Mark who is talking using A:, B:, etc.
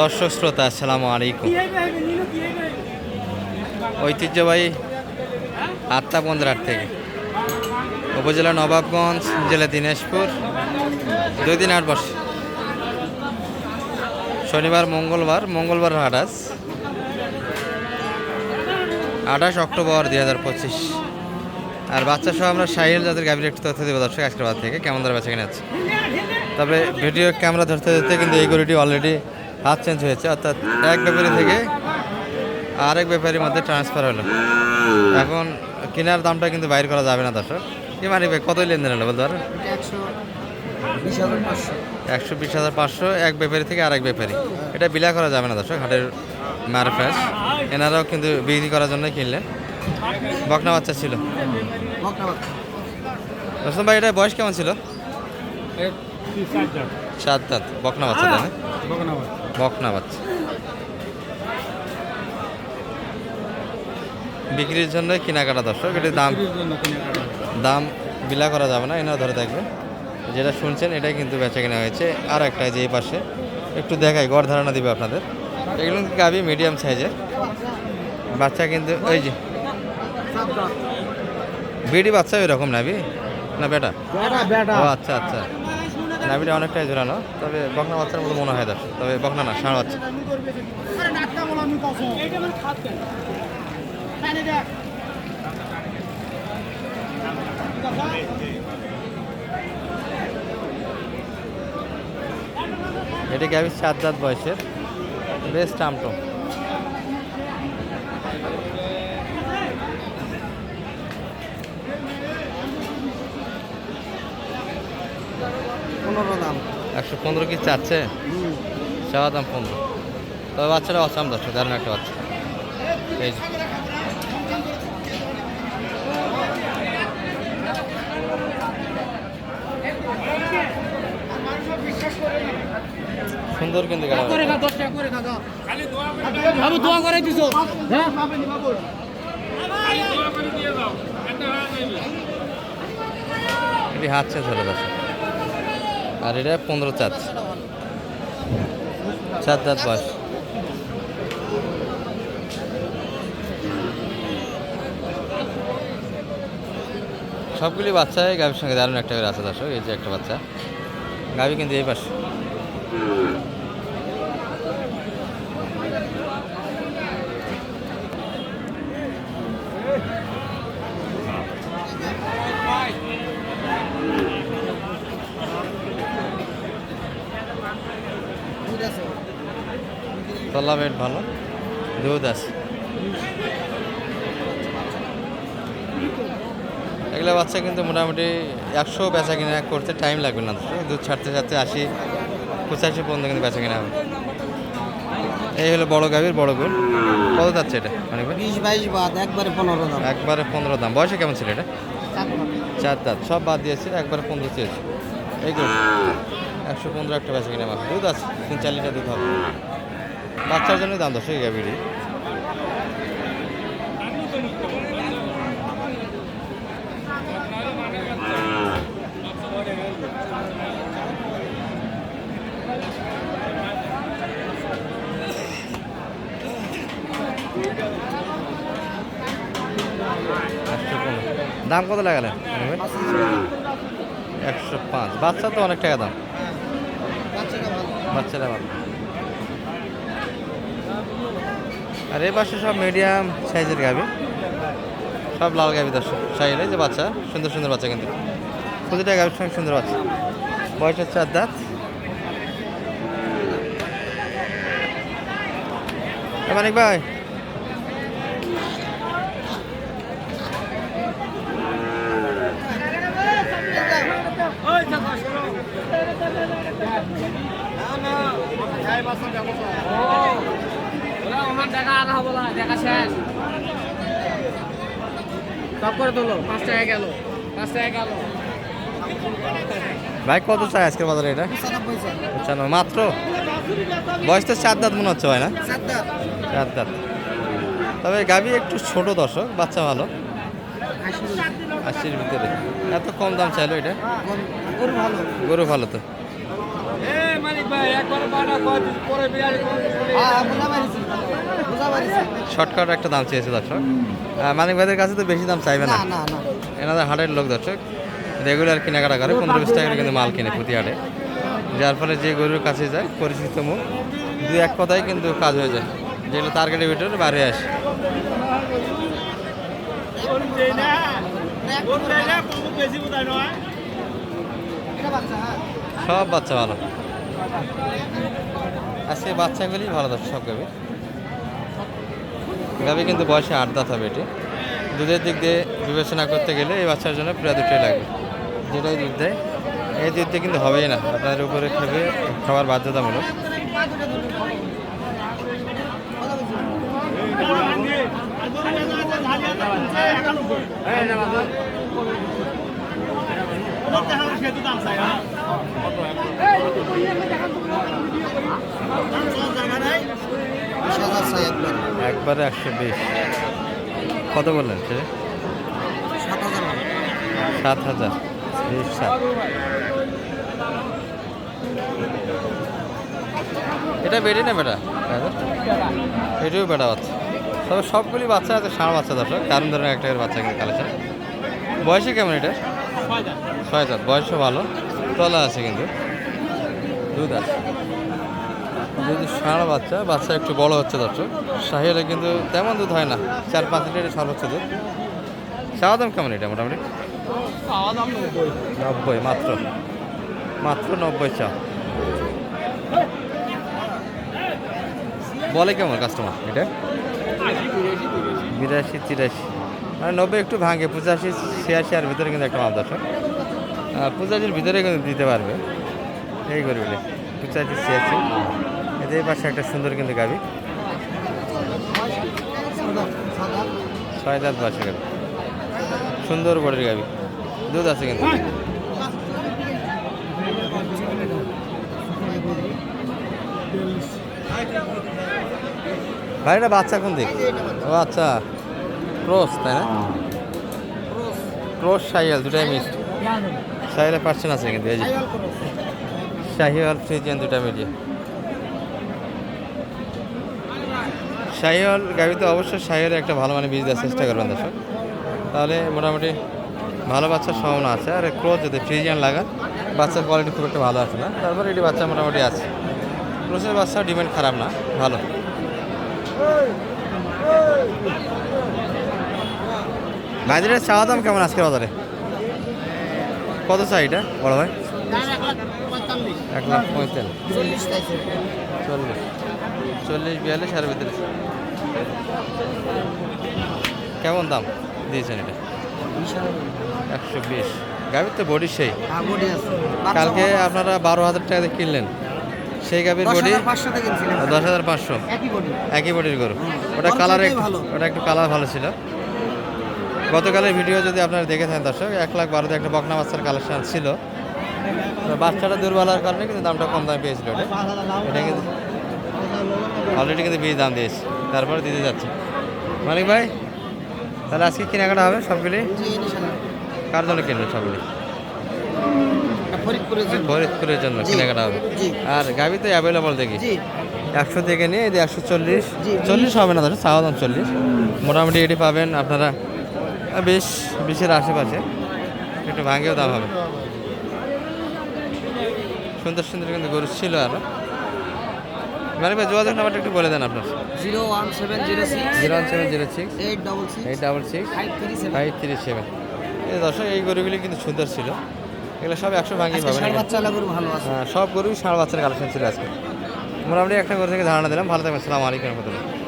A: দর্শক শ্রোতা, আসসালামু আলাইকুম। ঐতিহ্যবাহী আত্মা বন্দরাট থেকে। উপজেলা নবাবগঞ্জ, জেলা দিনাজপুর, দুই দিন আট বসে শনিবার, মঙ্গলবার মঙ্গলবার আঠাশ আঠাশ অক্টোবর দুই হাজার পঁচিশ। আর বাচ্চা সহ আমরা সাহিল যাদের গাভীর তথ্য দেবো দর্শক আজকের বাদ থেকে, কেমন ধরে বেচা কিনে আছে তবে ভিডিও ক্যামেরা ধরতে ধরতে কিন্তু এই গরুটি অলরেডি হাত চেঞ্জ হয়েছে অর্থাৎ এক ব্যাপারী থেকে আরেক ব্যাপারীর মধ্যে ট্রান্সফার হলো। এখন কেনার দামটা কিন্তু বাইর করা যাবে না দর্শক। কি মানে ভাই কত লেনদেন হলো বলতে পারেন?
B: একশো বিশ হাজার পাঁচশো।
A: এক ব্যাপারী থেকে আরেক ব্যাপারী। এটা বিলা করা যাবে না দর্শক হাটের মারফ্যাস এনারাও কিন্তু বিক্রি করার জন্য কিনলেন। বকনা বাচ্চা ছিল। রসম ভাই এটা বয়স কেমন ছিল? সাত দাঁত। বকনা বাচ্চা তাই না? বকনা বাচ্চা বিক্রির জন্য কেনাকাটা দর্শক এটির দাম দাম বিলা করা যাবে না এনারা ধরে থাকবে যেটা শুনছেন এটাই কিন্তু বেচা কেনা হয়েছে। আর একটা যে এই পাশে একটু দেখাই গড় ধারণা দিবে আপনাদের। এগুলো গাবি মিডিয়াম সাইজের বাচ্চা কিন্তু ওই যে। বিডি বাচ্চা এরকম নাবি না বেটা। ও আচ্ছা আচ্ছা। নাবিটা অনেকটাই ঝোলানো তবে বকনা বাচ্চার মতো মনে হয় দর্শক তবে বকনা না, ষাঁড় বাচ্চা। এটি গাভীর চার দাঁত বয়সের, বেশ টামটম
B: পনেরো দাম।
A: একশো পনেরো কি চাচ্ছে? চাওয়া দাম পনেরো। তবে বাচ্চাটা অসাম দর্শক দারুণ একটা বাচ্চা। এই যে। সুন্দর কিন্তু
B: বাবু দোয়া করে দিছো হ্যাঁ
A: এটি হাত চেঞ্জ হলো দর্শক আর এটা পনেরো চার চার দাঁত বয়স। সবগুলি বাচ্চাই গাভীর সঙ্গে দারুণ একটা করে আছে দর্শক, এই যে একটা বাচ্চা। গাভী কিন্তু এই পাশে। তলা বেট ভালো দুধ আছে। এগুলো বাচ্চা কিন্তু মোটামুটি একশো বেচা কিনা করতে টাইম লাগবে না। দুধ ছাড়তে ছাড়তে আশি পঁচাশি পর্যন্ত কিন্তু বেচা কিনা হবে। এই হলো বড় গাভীর বড় গুড়। কত যাচ্ছে এটা মানে
B: বিশ বাইশ বাদ একবারে পনেরো দাম।
A: একবারে পনেরো দাম। বয়সে কেমন ছিল এটা?
B: চার।
A: দাঁত। সব বাদ দিয়েছে একবারে পনেরো চেয়েছে। এই একশো পনেরো একটা বেচা কিনা দুধ আছে তিন চার লিটার দুধ হবে। বাচ্চার জন্য দাম দশ একশো পনেরো দাম কত লাগালেন একশো পাঁচ। বাচ্চা তো অনেক টাকা দাম। বাচ্চারা আর এই পাশে সব মিডিয়াম সাইজের গাবি। সব লাল গাবি দর্শক সাইলে যে বাচ্চা, সুন্দর সুন্দর বাচ্চা কিন্তু। প্রতিটা গাবির সঙ্গে সুন্দর বাচ্চা। বয়স হচ্ছে চার দাঁত মানিক ভাই।
C: আমার টাকা আধা বলা টাকা শেষ। সব করে তোলো পাঁচ টাকা গেল পাঁচ টাকা গেল।
A: ভাই কত চাই আজকের বাজারে এটা?
B: পঁচানব্বই চাই
A: মাত্র? বয়স তো চার দাঁত মনে হচ্ছে হয় না?
B: চার
A: দাঁত। তবে গাভী একটু ছোট দর্শক বাচ্চা ভালো।
B: আশি
A: আশির ভিতরে। এত কম দাম চাইলো এটা?
B: গরু ভালো।
A: গরু ভালো তো
C: এ মালিক
B: হ্যাঁ বুঝা পারিছি বুঝা পারিছি
A: শর্টকাট একটা দাম চেয়েছে দর্শক। মানিক ভাইদের কাছে তো বেশি দাম চাইবে না।
B: না না না।
A: এনাদের হাটের লোক দর্শক রেগুলার কেনাকাটা করে পনেরো বিশ টাকা করে কিন্তু মাল কিনে প্রতি হাটে যার ফলে যে গরুর কাছে যায় পরিচিত মুখ দু এক কথায় কিন্তু কাজ হয়ে যায়। যেগুলো টার্গেটের ভিতরে বাইরে আসে।
B: হ্যাঁ।
A: সব বাচ্চা ভালো। আজকে বাচ্চাগুলি ভালো দর্শক সব গাবি গাবি কিন্তু বয়সে আট দাঁত হবে এটি। দুধের দিক দিয়ে বিবেচনা করতে গেলে এই বাচ্চার জন্য প্রায় দুটোই লাগবে যেটাই দুধ দেয়। এই দুধ দিয়ে কিন্তু হবেই না। আপনাদের উপরে খাবে খাবার বাধ্যতামূলক।
B: বিশ হাজার চাই একবার
A: একশো বিশ। কত বললেন সে?
B: সাত হাজার।
A: হাজার বিশ সাত। এটা বেড়ে না? বেটা এটাও বেটা বাচ্চা। তবে সবগুলি বাচ্চা আছে, ষাঁড় বাচ্চা দর্শক। কারণ ধরনের একটা বাচ্চা কিন্তু কালেকশন। বয়সে কেমন এটা? ছয় দাঁত বয়সও ভালো। তলা আছে কিন্তু। দুধ আছে। যদি ষাঁড় বাচ্চা বাচ্চা একটু বড় হচ্ছে দর্শক শাহি হলে কিন্তু তেমন দুধ হয় না। চার পাঁচ লিটারের সর্বোচ্চ দুধ। চাওয়া দাম কেমন এটা মোটামুটি? নব্বই। মাত্র। মাত্র নব্বই চা। বলে কেমন কাস্টমার এটা? বিরাশি তিরাশি। মানে নব্বই একটু ভাঙে পঁচাশি ছিয়াশি আর ভিতরে কিন্তু একটা মাল দর্শক। পঁচাশির ভিতরে কিন্তু দিতে পারবে। এই করে বলে পঁচাশি ছিয়াশি। এই পাশে একটা সুন্দর কিন্তু গাবি। ছয় দাঁত বাসে গাবি। সুন্দর বড়ের গাবি। দুধ আছে কিন্তু। ভাই, এটা বাচ্চা কোন দিক? ও আচ্ছা। ক্রস, তাই না? ক্রস সাইয়াল দুটাই মিক্সড সাইয়ালে পার্সেন্ট আছে কিন্তু, এই যে। শাহিওয়াল, ফ্রিজিয়ান, দুটা মিডিয়া শাহিওয়াল গাড়িতে অবশ্যই শাহিওয়ালের একটা ভালো মানে বীজ দেওয়ার চেষ্টা করবেন দর্শক। তাহলে মোটামুটি ভালো বাচ্চার সম্ভাবনা আছে। আর ক্রোজ যদি ফ্রিজিয়ান লাগান বাচ্চার কোয়ালিটি খুব একটা ভালো আছে না। তারপরে এটি বাচ্চা মোটামুটি আছে। ক্রোসের বাচ্চা ডিমান্ড খারাপ না ভালো। ভাইদের চাওয়া দাম কেমন আজকে বাজারে? কত চাই এটা বড় ভাই? এক লাখ পঁয়তাল্লিশ।
B: চল্লিশ।
A: চল্লিশ বিয়াল্লিশ আর ভিতরে কেমন দাম দিয়েছেন এটা? একশো বিশ। গাভীর তো বডি সেই।
B: হ্যাঁ বডি
A: কালকে আপনারা বারো হাজার টাকা দিয়ে কিনলেন। সেই গাভীর বডি দশ হাজার পাঁচশো।
B: একই
A: বডির গরু। ওটা কালার। ওটা একটু কালার ভালো ছিল। গতকালের ভিডিও যদি আপনারা দেখে থাকেন দর্শক এক লাখ বারোতে একটা বকনা বাচ্চার কালেকশন ছিল। বাচ্চাটা দুর্বল হওয়ার কারণে কিন্তু দামটা কম দামে পেয়েছিল ওটা। এটা কিন্তু অলরেডি কিন্তু বেশি দাম দিয়েছে। তারপরে দিতে যাচ্ছে। মালিক ভাই তাহলে আজকে কেনাকাটা হবে সবগুলি কার জন্য কিনবেন সবগুলি
B: ফরিদপুরের জন্য।
A: জন্য কেনাকাটা হবে। আর গাবি তো অ্যাভেলেবল দেখি। একশো থেকে নিয়ে এই একশো চল্লিশ। চল্লিশ হবে না চাওয়া দাম চল্লিশ। মোটামুটি এটি পাবেন আপনারা বিশ বিশের আশেপাশে। একটু ভাঙেও দাম হবে। সুন্দর সুন্দর কিন্তু গরু ছিল আরও মানে ভাই যোগাযোগ নাম্বারটা একটু বলে দেন আপনার।
B: Zero one seven zero six.
A: Zero one seven zero six.
B: Eight double six.
A: Eight double six.
B: Five three seven.
A: Five three seven. এই দর্শক এই গরুগুলি কিন্তু সুন্দর ছিল। এগুলো সব একশো ভাঙি পাবেন হ্যাঁ, সব গরুই ষাঁড় বাচ্চার কালেকশন ছিল আজকে। মোটামুটি একটা গরু থেকে ধারণা দিলাম। ভালো থাকবেন। সালাম আলাইকুম রহমতুল্লাহ।